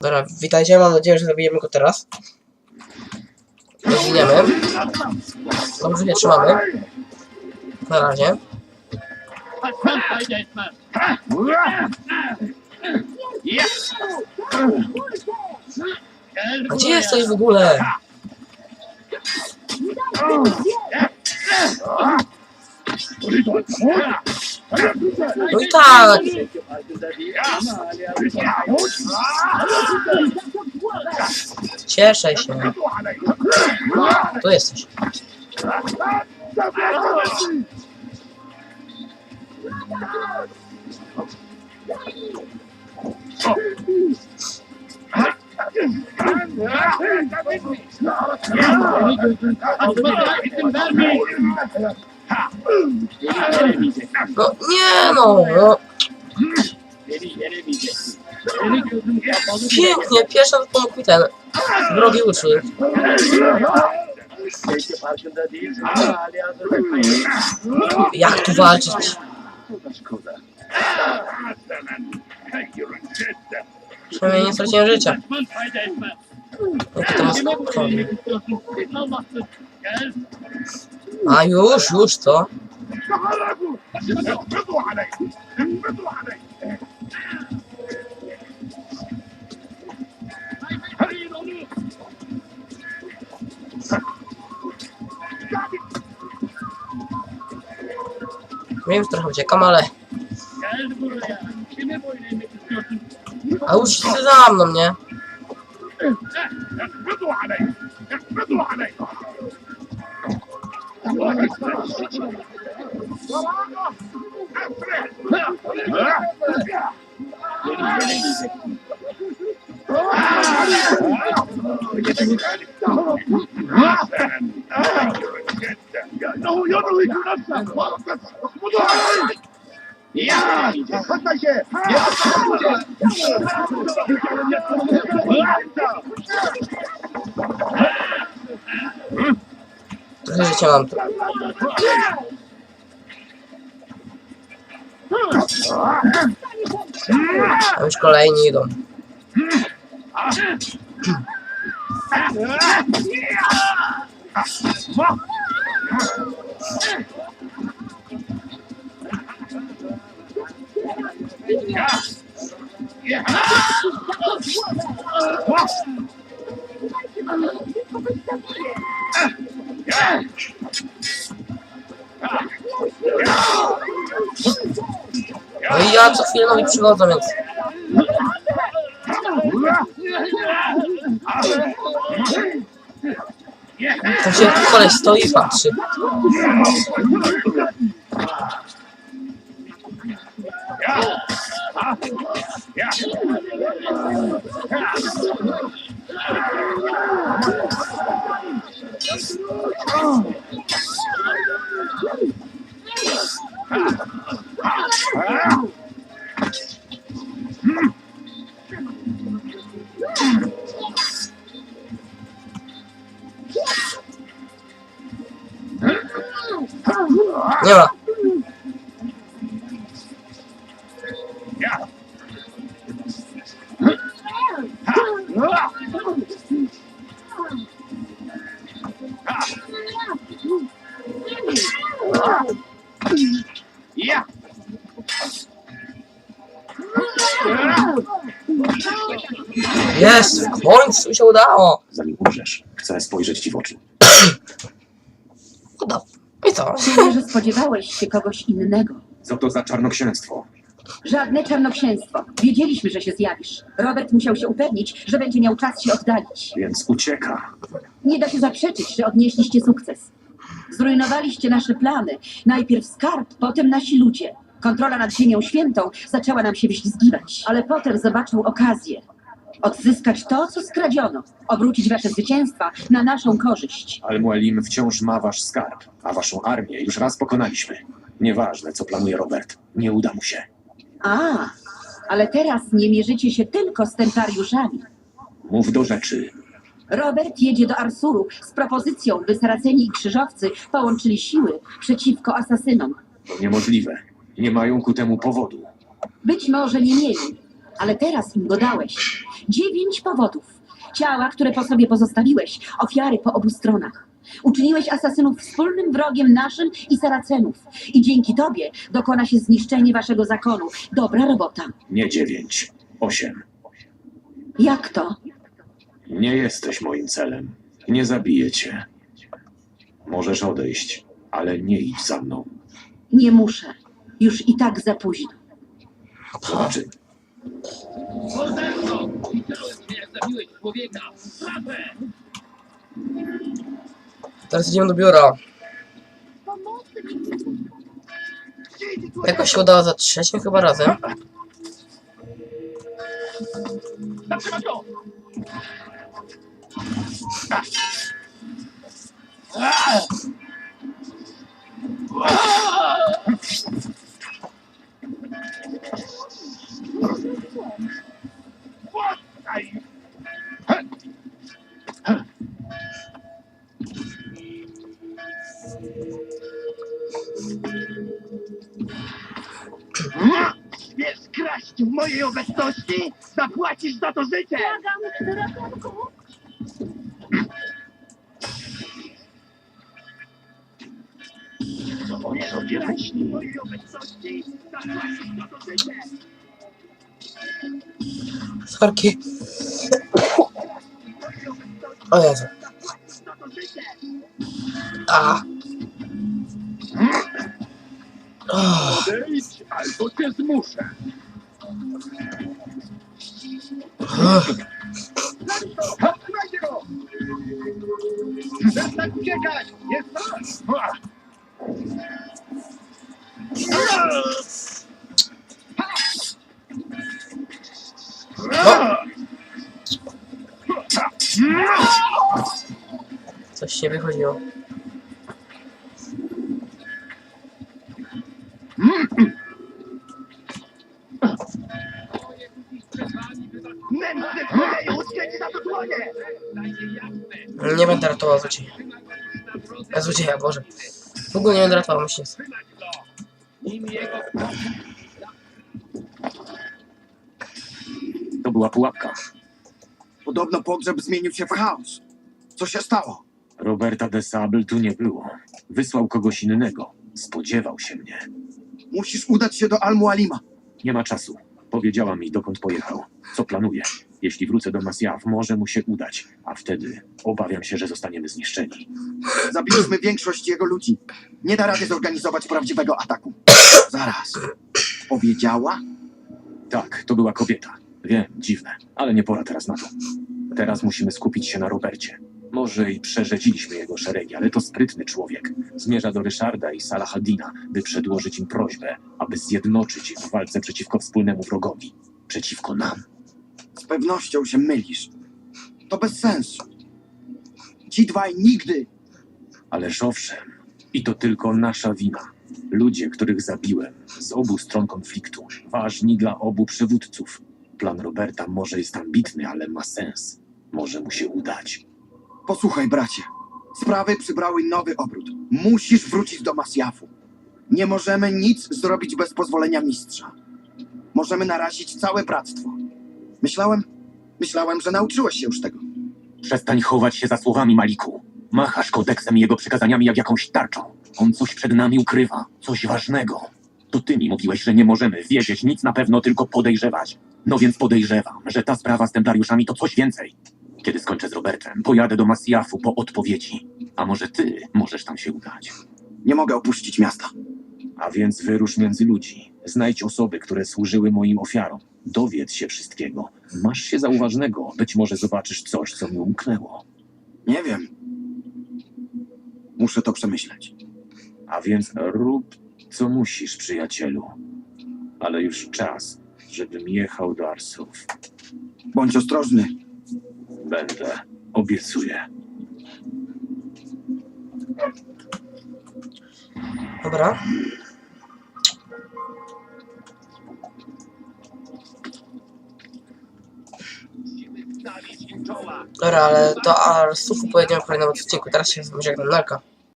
Dobra, witajcie, mam nadzieję, że zabijemy go teraz. Rozwiniemy. Dobrze nie trzymamy. Na razie. A gdzie jesteś w ogóle? No i tak! Cieszę się. Tu jesteś. No nie no! no. Pięknie, pierwszy pomógł mi ten drogi ucznik. Jak tu walczyć? Przynajmniej nie straciłem życia. Jaki to ma. A już, już co? Wiem, że trochę uciekam, ale... A już wszyscy za mną, nie? Ja! Zostań się! Nie Trochę życia mam tu. A już kolejni idą. No i ja co chwilę nowi przychodzą, więc... Tam się koleś stoi i patrzy. Ah. Jest! W końcu się udało! Zanim umrzesz, chcę spojrzeć ci w oczy. Udało. I co? Czuję, że spodziewałeś się kogoś innego. Co to za czarnoksięstwo? Żadne czarnoksięstwo. Wiedzieliśmy, że się zjawisz. Robert musiał się upewnić, że będzie miał czas się oddalić. Więc ucieka. Nie da się zaprzeczyć, że odnieśliście sukces. Zrujnowaliście nasze plany. Najpierw skarb, potem nasi ludzie. Kontrola nad Ziemią Świętą zaczęła nam się wyślizgiwać, ale potem zobaczył okazję. Odzyskać to, co skradziono. Obrócić wasze zwycięstwa na naszą korzyść. Al-Mualim wciąż ma wasz skarb, a waszą armię już raz pokonaliśmy. Nieważne, co planuje Robert. Nie uda mu się. A, ale teraz nie mierzycie się tylko z templariuszami. Mów do rzeczy. Robert jedzie do Arsuru z propozycją, by Saraceni i Krzyżowcy połączyli siły przeciwko asasynom. To niemożliwe. Nie mają ku temu powodu. Być może nie mieli, ale teraz im go dałeś. Dziewięć powodów. Ciała, które po sobie pozostawiłeś, ofiary po obu stronach. Uczyniłeś asasynów wspólnym wrogiem naszym i Saracenów. I dzięki tobie dokona się zniszczenie waszego zakonu. Dobra robota. Nie dziewięć, osiem. Jak to? Nie jesteś moim celem. Nie zabiję cię. Możesz odejść, ale nie idź za mną. Nie muszę. Już i tak za późno. Zobaczymy. Morderco! Widziałem, jak zabiłeś człowieka! Trafę! Teraz idziemy do biura. Jakoś się udało za trzecim chyba razem. Zatrzymać go! Władaj! W mojej obecności? Zapłacisz za to życie! Nie odbierać w mojej obecności? Zapłacisz za to życie! Sorki. O Jezu. A. Odejdź, albo cię zmuszę! Zatrzymajcie coś nie wychodziło. Nie będę ratował złodzieja. A złodzieja, Boże. W ogóle nie będę ratował myśliwca. To była pułapka. Podobno pogrzeb zmienił się w chaos. Co się stało? Roberta de Sable tu nie było. Wysłał kogoś innego. Spodziewał się mnie. Musisz udać się do Al-Mualima. Nie ma czasu. Powiedziała mi, dokąd pojechał. Co planuje. Jeśli wrócę do Masjaw, może mu się udać. A wtedy obawiam się, że zostaniemy zniszczeni. Zabiliśmy większość jego ludzi. Nie da rady zorganizować prawdziwego ataku. Zaraz. Powiedziała? Tak, to była kobieta. Wiem, dziwne, ale nie pora teraz na to. Teraz musimy skupić się na Robercie. Może i przerzedziliśmy jego szeregi, ale to sprytny człowiek. Zmierza do Ryszarda i Salahadina, by przedłożyć im prośbę, aby zjednoczyć ich w walce przeciwko wspólnemu wrogowi. Przeciwko nam. Z pewnością się mylisz. To bez sensu. Ci dwaj nigdy. Ależ owszem, i to tylko nasza wina. Ludzie, których zabiłem, z obu stron konfliktu, ważni dla obu przywódców. Plan Roberta może jest ambitny, ale ma sens. Może mu się udać. Posłuchaj, bracie. Sprawy przybrały nowy obrót. Musisz wrócić do Masjafu. Nie możemy nic zrobić bez pozwolenia mistrza. Możemy narazić całe bractwo. Myślałem, myślałem, że nauczyłeś się już tego. Przestań chować się za słowami, Maliku. Machasz kodeksem i jego przykazaniami jak jakąś tarczą. On coś przed nami ukrywa, coś ważnego. To ty mi mówiłeś, że nie możemy wiedzieć nic na pewno, tylko podejrzewać. No więc podejrzewam, że ta sprawa z templariuszami to coś więcej. Kiedy skończę z Robertem, pojadę do Masjafu po odpowiedzi. A może ty możesz tam się udać? Nie mogę opuścić miasta. A więc wyrusz między ludzi. Znajdź osoby, które służyły moim ofiarom. Dowiedz się wszystkiego. Masz się za uważnego. Być może zobaczysz coś, co mi umknęło. Nie wiem. Muszę to przemyśleć. A więc rób, co musisz, przyjacielu. Ale już czas, żebym jechał do Arsów. Bądź ostrożny. Będę. Obiecuję. Dobra. Dobra, ale do Arsufu pojedziemy w kolejnym odcinku. Teraz się żegnam. Narka.